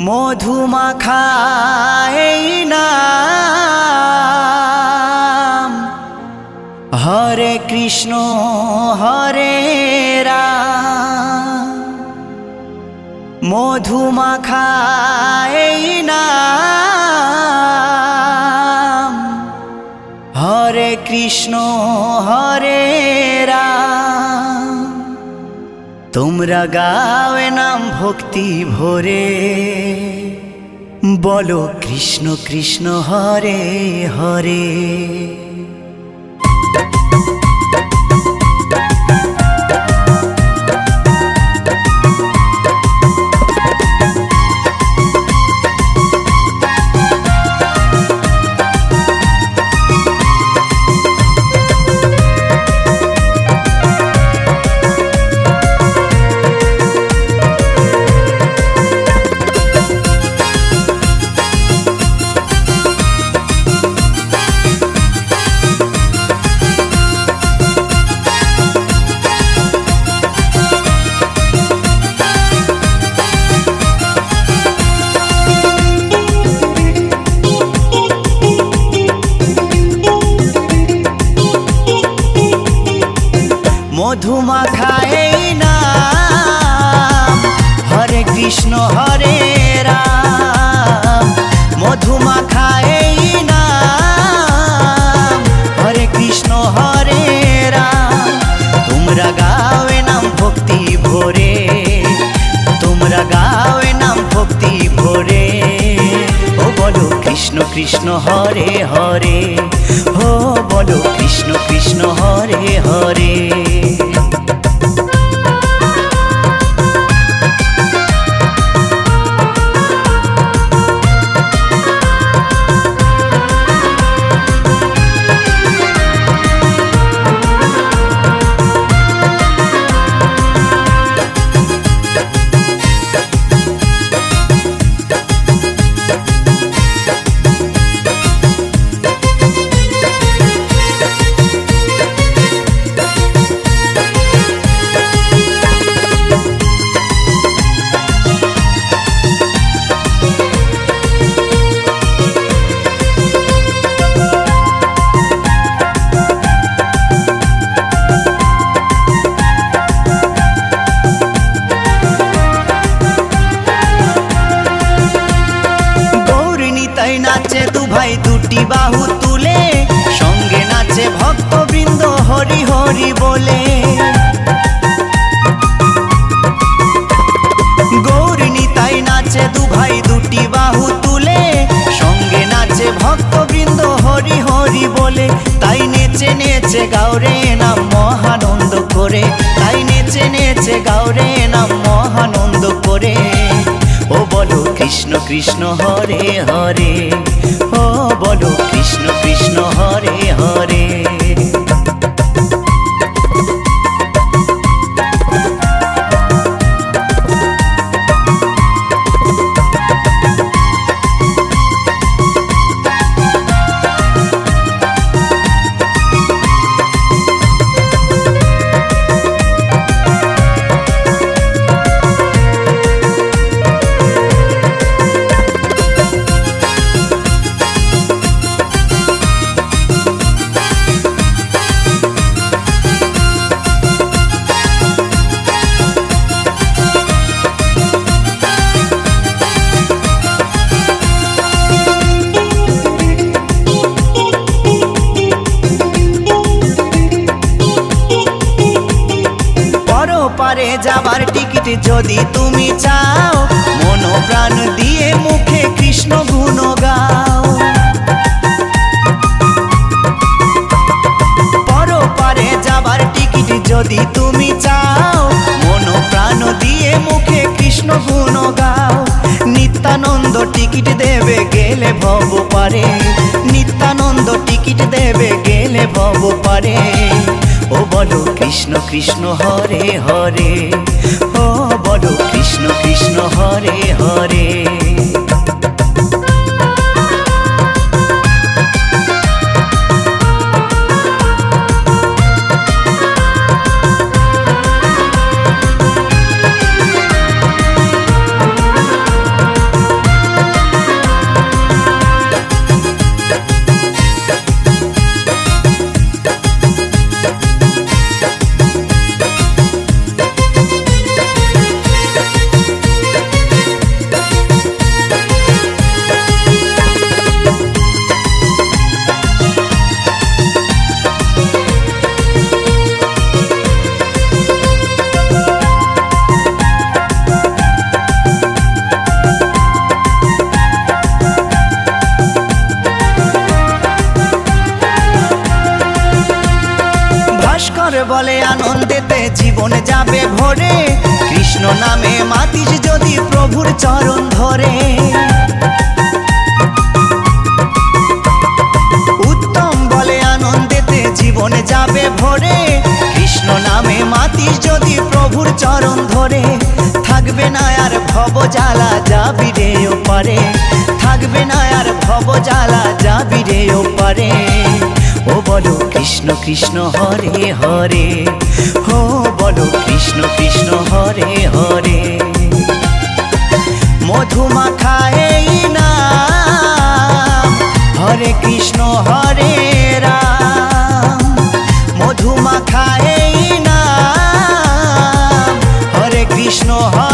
মধুমাখাই নাম। হরে কৃষ্ণ হরে রাম। মধুমাখাই নাম। হরে কৃষ্ণ হরে রাম। তোমরা গাওয়ে নাম ভক্তি ভরে বলো কৃষ্ণ কৃষ্ণ হরে হরে। মধুমাখাই নাম। হরে কৃষ্ণ, হরে রাম। মধুমাখাই নাম। হরে কৃষ্ণ, হরে রাম। তোমরা গাওয়ে নাম ভক্তি ভরে। তোমরা গাওয়ে নাম ভক্তি ভরে। ও বলো কৃষ্ণ কৃষ্ণ, হরে হরে। ও তাই নাচে দু ভাই দুটি বাহু তুলে, সঙ্গে নাচে ভক্তবৃন্দ হরি হরি বলে। গৌরিনী তাই নাচে দু ভাই দুটি বাহু তুলে, সঙ্গে নাচে ভক্তবৃন্দ হরি হরি বলে। তাই নেচে নেচে গাওরে নাম মহানন্দ করে। তাই নেচে নেচে গাওরে নাম মহানন্দ করে। ও বলো কৃষ্ণ কৃষ্ণ হরে হরে। ও বলো কৃষ্ণ কৃষ্ণ হরে হরে। পরপারে যাবার টিকিট যদি তুমি চাও মন প্রাণ দিয়ে মুখে কৃষ্ণ গুণ গাও। পরপারে যাবার টিকিট যদি তুমি চাও মন প্রাণ দিয়ে মুখে কৃষ্ণ গুণ গাও। নিত্যানন্দ টিকিট দেবে গেলে ভব পারে নিত্যানন্দ টিকিট দেবে গেলে ভব পারে বলো কৃষ্ণ কৃষ্ণ হরে হরে। ও বলো কৃষ্ণ কৃষ্ণ হরে হরে। বলে আনন্দেতে জীবন যাবে ভরে। কৃষ্ণ নামে মাতিস যদি প্রভুর চরণ ধরে। উত্তম বলে আনন্দেতে জীবন যাবে ভরে। কৃষ্ণ নামে মাতিস যদি প্রভুর চরণ ধরে। থাকবে না আর ভব জ্বালা যাবি রে ওপারে। থাকবে না আর ভব জ্বালা যাবি রে ও বলো কৃষ্ণ কৃষ্ণ হরে হরে ও বলো কৃষ্ণ কৃষ্ণ হরে হরে। মধুমাখায় নাম, হরে কৃষ্ণ হরে রাম। মধুমাখায় নাম, হরে কৃষ্ণ হরে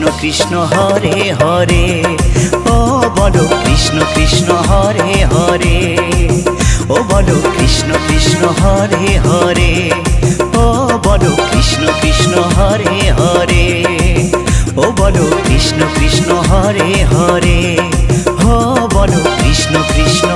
কৃষ্ণ কৃষ্ণ হরে হরে। ও বলো কৃষ্ণ কৃষ্ণ হরে হরে। ও বলো কৃষ্ণ কৃষ্ণ হরে হরে। ও বলো কৃষ্ণ কৃষ্ণ হরে হরে। ও বলো কৃষ্ণ কৃষ্ণ হরে হরে। ও বলো কৃষ্ণ কৃষ্ণ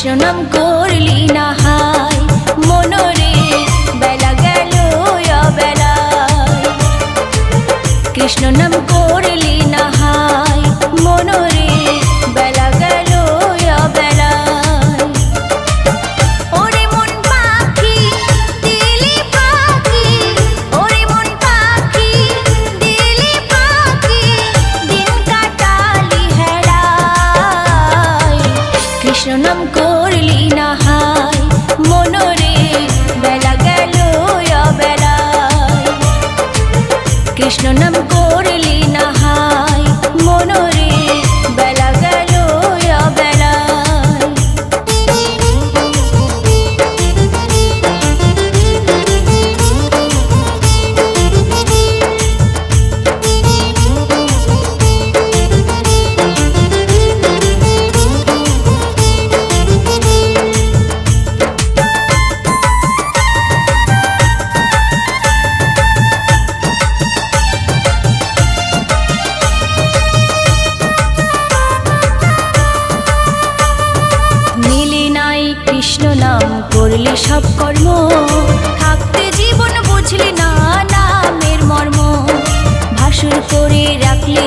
কৃষ্ণ নাম করলি না হাই মনরে বেলা গেল বেলা কৃষ্ণ নাম করলি কৃষ্ণ নাম করলি না হাই মনরে বেলা গেল বেলা কৃষ্ণ নাম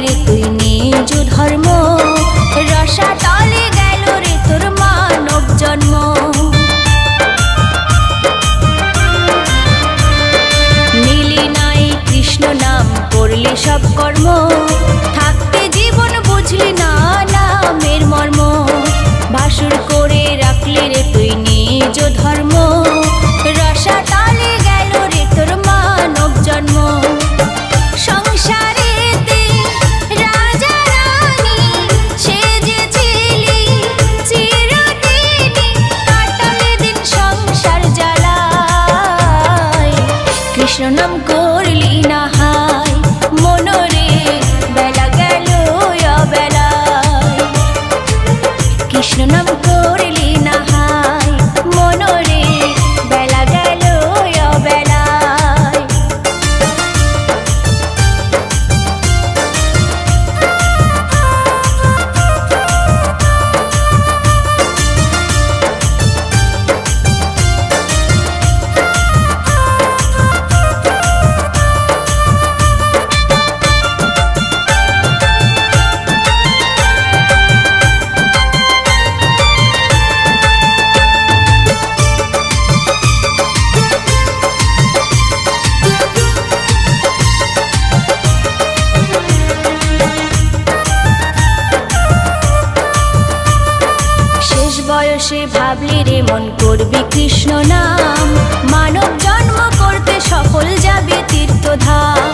রে তুই বয়সে ভাবলি রে মন করবি কৃষ্ণ নাম। মানব জন্ম করতে সফল যাবে তীর্থধাম।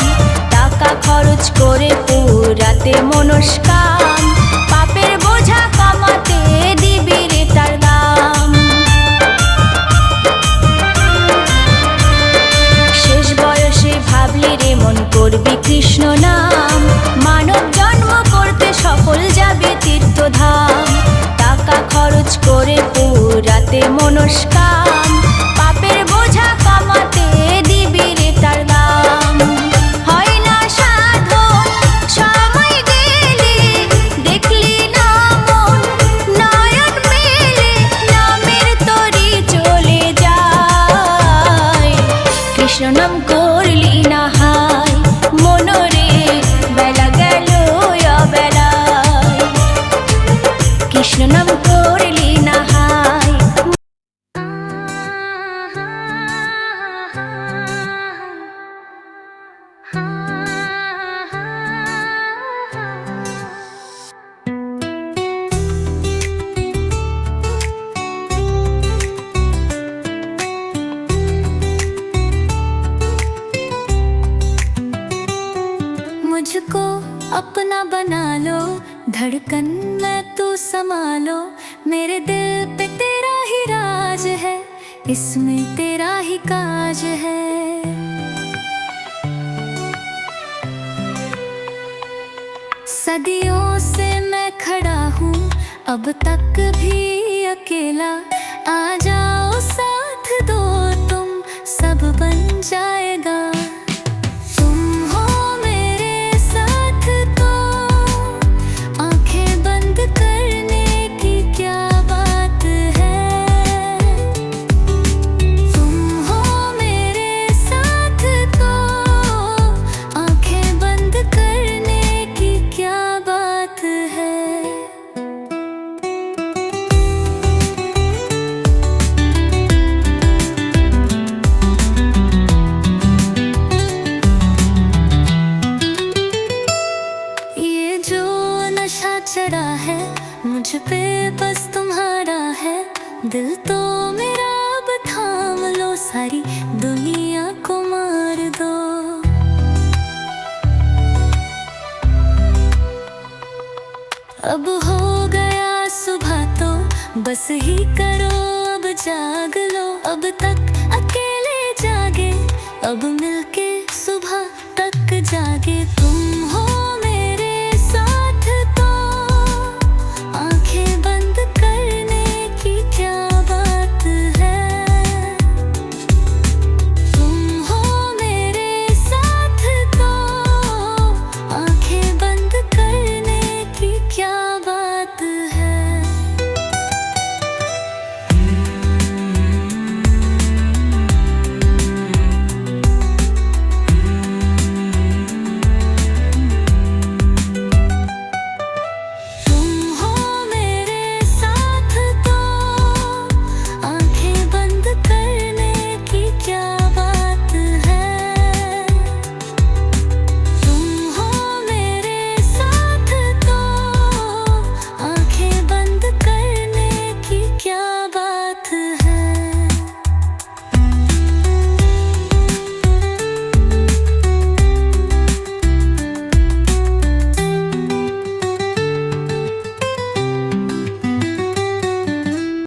টাকা খরচ করে পুরাতে মনস্কাম। পুরাতে মনস্কাম धड़कन में तू संभालो, मेरे दिल पे तेरा ही राज है, इसमें तेरा ही काज है। सदियों से मैं खड़ा हूँ, अब तक भी अकेला। आ जाओ साथ दो तुम, सब बन जाएगा अब हो गया सुबह तो बस ही करो, अब जाग लो। अब तक अकेले जागे, अब मिलके